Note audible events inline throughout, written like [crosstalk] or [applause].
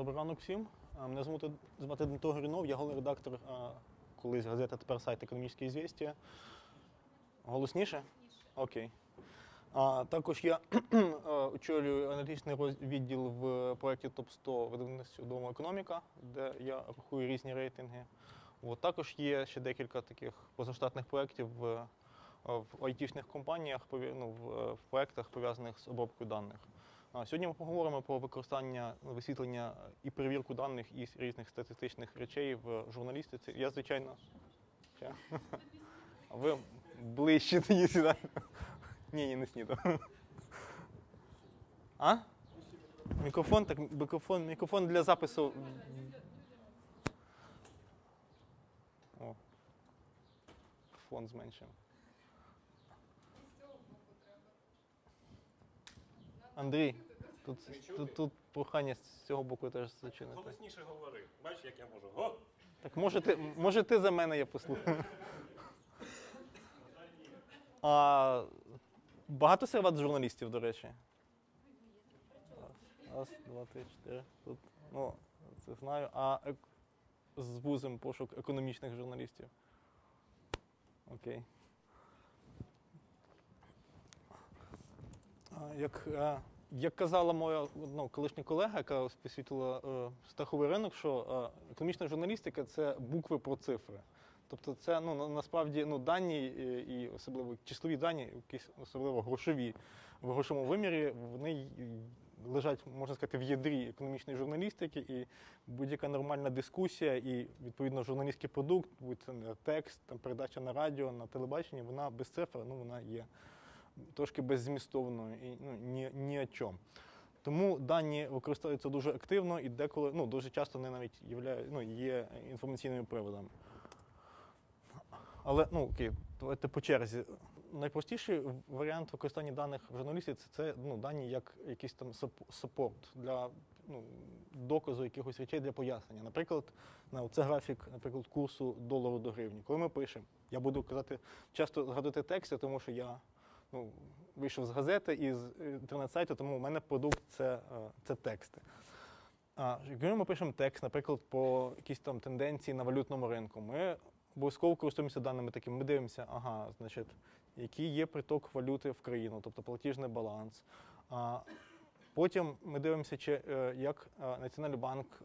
Добрий ранок всім. Мене звати, Дмитро Горінов, я головний редактор колись газети, тепер сайт «Економічне звістя. Голосніше? Окей. А, також я [clears throat] очолюю аналітичний відділ в проєкті ТОП-100 видавництва «Дома економіка, де я рахую різні рейтинги. От, також є ще декілька таких позаштатних проєктів в, в айтішних компаніях, ну, в, в проєктах, пов'язаних з обробкою даних. Сьогодні ми поговоримо про використання висвітлення і перевірку даних із різних статистичних речей в журналістиці. Я, звичайно. Ви ближче тоді сюди. Ні, ні, не снідав. А? Мікрофон, так мікрофон, мікрофон для запису. О. Фон зменшив. Андрій, тут, тут, тут прохання з цього боку теж зачинити. Голосніше говори. Бачиш, як я можу. Го! Так може ти, може ти за мене я послухаю. [laughs] А, багато серед журналістів, до речі. Раз, раз, два, три, чотири. Тут, ну, це знаю. А ек- з вузом пошук економічних журналістів. Окей. А, Як, е, як казала моя ну, колишня колега, яка висвітлила е, страховий ринок, що е, економічна журналістика це букви про цифри. Тобто це ну, на- насправді ну, дані і, і особливо числові дані, якісь особливо грошові в грошовому вимірі, вони лежать, можна сказати, в ядрі економічної журналістики, і будь-яка нормальна дискусія і відповідно журналістський продукт, будь це текст, там, передача на радіо, на телебаченні, вона без цифр, ну вона є трошки беззмістовною і ну, ні, ні о чому. Тому дані використовуються дуже активно і деколи, ну дуже часто вони навіть являють, ну, є інформаційними приводами. Але ну окей, давайте по черзі. Найпростіший варіант використання даних в журналістиці це ну, дані як якийсь там сап- саппорт для ну, доказу якихось речей для пояснення. Наприклад, на це графік, наприклад, курсу долару до гривні. Коли ми пишемо, я буду казати часто згадувати тексти, тому що я ну, вийшов з газети і з інтернет-сайту, тому у мене продукт це, е, це тексти. А якщо ми пишемо текст, наприклад, по якісь там тенденції на валютному ринку, ми обов'язково користуємося даними такими. Ми дивимося, ага, значить, який є приток валюти в країну, тобто платіжний баланс. А потім ми дивимося, чи е, як е, Національний банк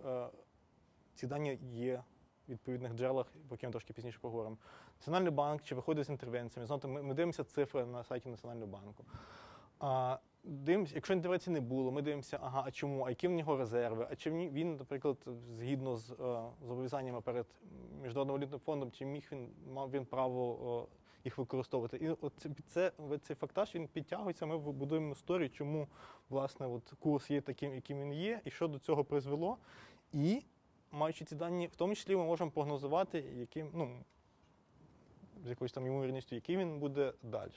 ці дані є відповідних джерелах, про які ми трошки пізніше поговоримо. Національний банк чи виходить з інтервенціями. Знаєте, ми, ми дивимося цифри на сайті Національного банку. А, дивимося, якщо інтервенції не було, ми дивимося, ага, а чому, а які в нього резерви, а чи він, наприклад, згідно з е, зобов'язаннями перед Міжнародним валютним фондом, чи міг він мав він право е, їх використовувати. І от це цей фактаж він підтягується. Ми будуємо історію, чому власне от курс є таким, яким він є, і що до цього призвело. І маючи ці дані, в тому числі ми можемо прогнозувати, яким, ну, з якоюсь там ймовірністю, який він буде далі.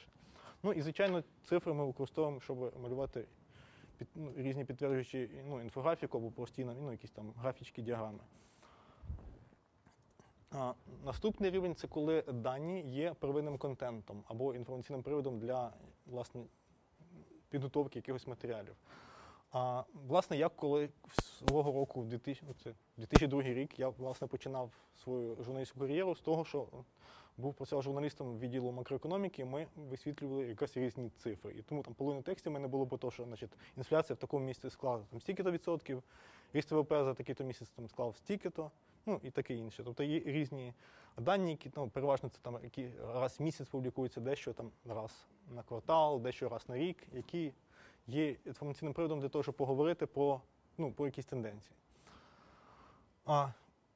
Ну і звичайно, цифри ми використовуємо, щоб малювати під, ну, різні підтверджуючі ну, інфографіку або прості ну, якісь там графічні діаграми. А, наступний рівень це коли дані є первинним контентом або інформаційним приводом для власне, підготовки якихось матеріалів. А, власне, я коли свого року, в 2000, ну, це 2002 рік, я власне починав свою журналістську кар'єру з того, що був працював журналістом відділу макроекономіки, ми висвітлювали якось різні цифри. І тому там половину текстів в мене було про те, що значить, інфляція в такому місці склала там стільки-то відсотків, ріст ВВП за такий-то місяць там склав стільки-то, ну і таке інше. Тобто є різні дані, які ну, переважно це там які раз в місяць публікуються, дещо там раз на квартал, дещо раз на рік, які є інформаційним приводом для того, щоб поговорити про, ну, про якісь тенденції. А,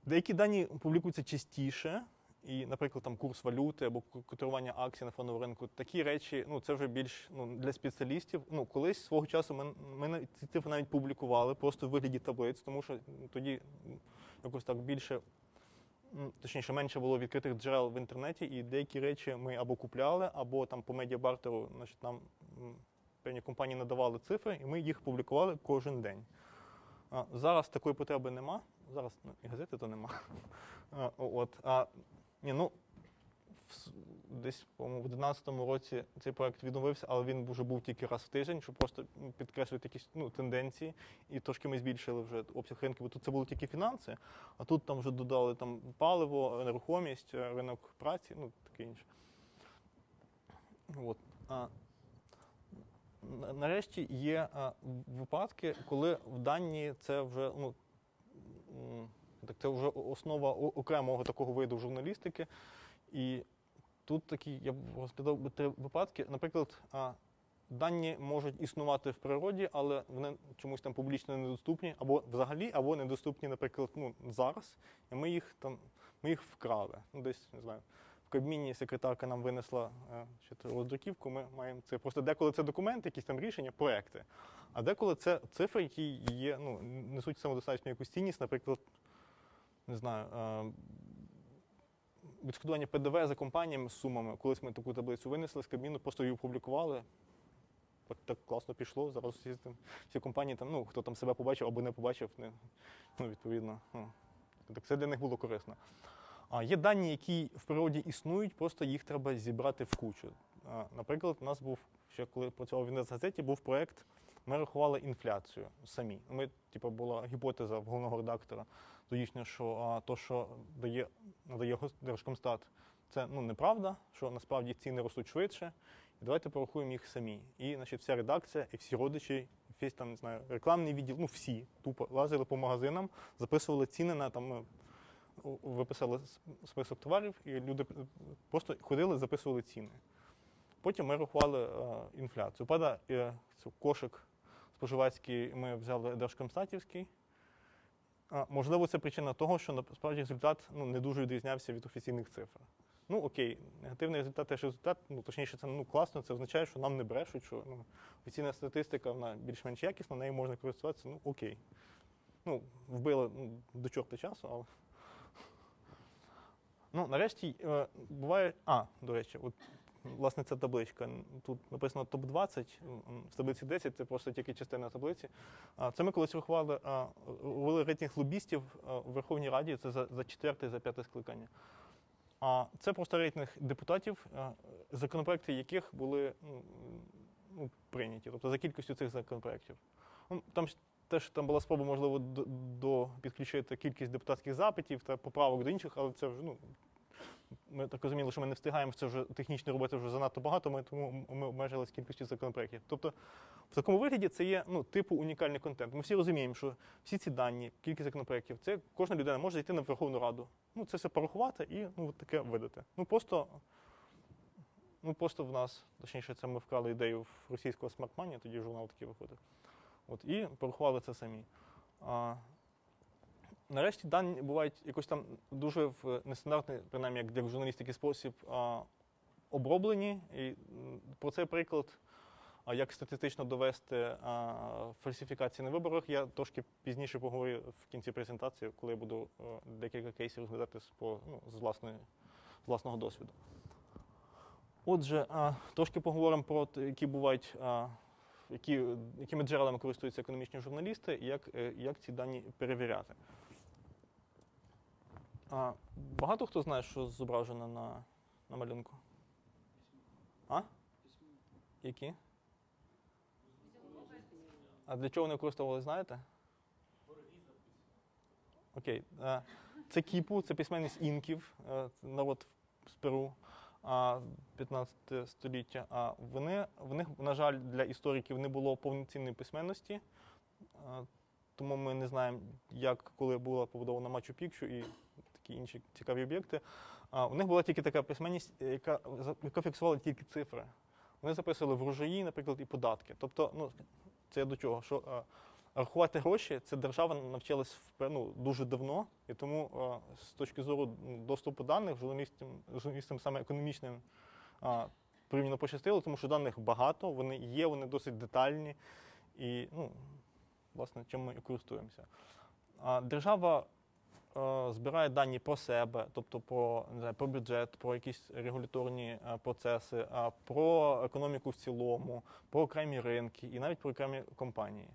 деякі дані публікуються частіше, і, наприклад, там курс валюти або котирування акцій на фондовому ринку, такі речі, ну це вже більш ну, для спеціалістів. Ну, колись свого часу ми, ми ці цифри навіть публікували просто в вигляді таблиць, тому що тоді якось так більше, точніше, менше було відкритих джерел в інтернеті, і деякі речі ми або купляли, або там по медіабартеру, значить, нам певні компанії надавали цифри, і ми їх публікували кожен день. Зараз такої потреби нема. Зараз ну, і газети то нема. [laughs] От, а, ні, ну, десь в 2011 році цей проект відновився, але він вже був тільки раз в тиждень, щоб просто підкреслювати якісь ну, тенденції. І трошки ми збільшили вже обсяг ринку, бо тут це було тільки фінанси, а тут там вже додали там паливо, нерухомість, е, ринок праці, ну таке інше. От. А, нарешті є випадки, коли в дані це вже ну, так це вже основа окремого такого виду журналістики. І тут такі, я б розглядав би три випадки. Наприклад, дані можуть існувати в природі, але вони чомусь там публічно недоступні, або взагалі, або недоступні, наприклад, ну, зараз. І ми їх там ми їх вкрали. Ну, десь не знаю. Кабміні секретарка нам винесла е, ще роздруківку. Ми маємо це. Просто деколи це документи, якісь там рішення, проекти. А деколи це цифри, які є, ну, несуть самодостатньо якусь цінність, наприклад, не знаю, е, відшкодування ПДВ за компаніями з сумами. Колись ми таку таблицю винесли з Кабміну, просто її опублікували. Так, класно пішло. Зараз всі, всі компанії, там, ну, хто там себе побачив або не побачив, не, ну, відповідно. Ну, так це для них було корисно. А є дані, які в природі існують, просто їх треба зібрати в кучу. Наприклад, у нас був ще коли працював в інвестгазеті, був проєкт, ми рахували інфляцію самі. Ми, типу, була гіпотеза головного редактора тодішнього, що а, то, що дає, надає Держкомстат, це ну, неправда, що насправді ціни ростуть швидше. І давайте порахуємо їх самі. І значить, вся редакція, і всі родичі, весь там, не знаю, рекламний відділ, ну всі тупо лазили по магазинам, записували ціни на там. Е, Виписали список товарів, і люди е, просто ходили, записували ціни. Потім ми рахували е, інфляцію. Пада е, кошик споживацький ми взяли Держкомстатівський. А, можливо, це причина того, що насправді результат ну, не дуже відрізнявся від офіційних цифр. Ну окей, негативний результат теж результат, ну точніше, це ну класно, це означає, що нам не брешуть, що ну, офіційна статистика вона більш-менш якісна, нею можна користуватися, ну окей. Ну, вбили ну, до чорта часу, але. Ну, нарешті е, буває. А, до речі, от власне ця табличка. Тут написано топ-20, м, в таблиці 10 це просто тільки частина таблиці. Це ми колись рахували, робили рейтинг лобістів у Верховній Раді, це за, за четверте, за п'яте скликання. А це просто рейтинг депутатів, законопроекти яких були ну, прийняті, тобто за кількістю цих законопроєктів. Ну, там теж там була спроба, можливо, до, до підключити кількість депутатських запитів та поправок до інших, але це вже ну. Ми так розуміли, що ми не встигаємо це вже технічно робити вже занадто багато, ми тому ми обмежились кількістю законопроєктів. Тобто в такому вигляді це є ну, типу унікальний контент. Ми всі розуміємо, що всі ці дані, кількість законопроєктів, це кожна людина може зайти на Верховну Раду. Ну, це все порахувати і ну, таке видати. Ну просто, ну, просто в нас, точніше, це ми вкрали ідею в російського смартмані, тоді журнал такий виходив. От, і порахували це самі. А, Нарешті дані бувають якось там дуже в нестандартний, принаймні як для журналістики спосіб а, оброблені. І про цей приклад, а, як статистично довести а, фальсифікації на виборах, я трошки пізніше поговорю в кінці презентації, коли я буду а, декілька кейсів розглядати з, по, ну, з, власної, з власного досвіду. Отже, а, трошки поговоримо про які бувають. А, які, якими джерелами користуються економічні журналісти, і як, е, як ці дані перевіряти. А, багато хто знає, що зображено на, на малюнку? А? Які? А для чого вони використовували, знаєте? Окей. Е, Це кіпу, це письменність інків, е, народ з Перу, 15 століття. Вони, в них, на жаль, для істориків не було повноцінної письменності. Тому ми не знаємо, як коли була побудована Мачу Пікчу і такі інші цікаві об'єкти. А у них була тільки така письменність, яка, яка фіксувала тільки цифри. Вони записували врожаї, наприклад, і податки. Тобто, ну, це до чого? Що рахувати гроші це держава навчилась ну, дуже давно, і тому е, з точки зору доступу даних журналістам, журналістам саме економічним порівняно пощастило, тому що даних багато, вони є, вони досить детальні. І, ну, власне, чим ми і користуємося. Держава е, збирає дані про себе, тобто про, не знаю, про бюджет, про якісь регуляторні е, процеси, про економіку в цілому, про окремі ринки і навіть про окремі компанії.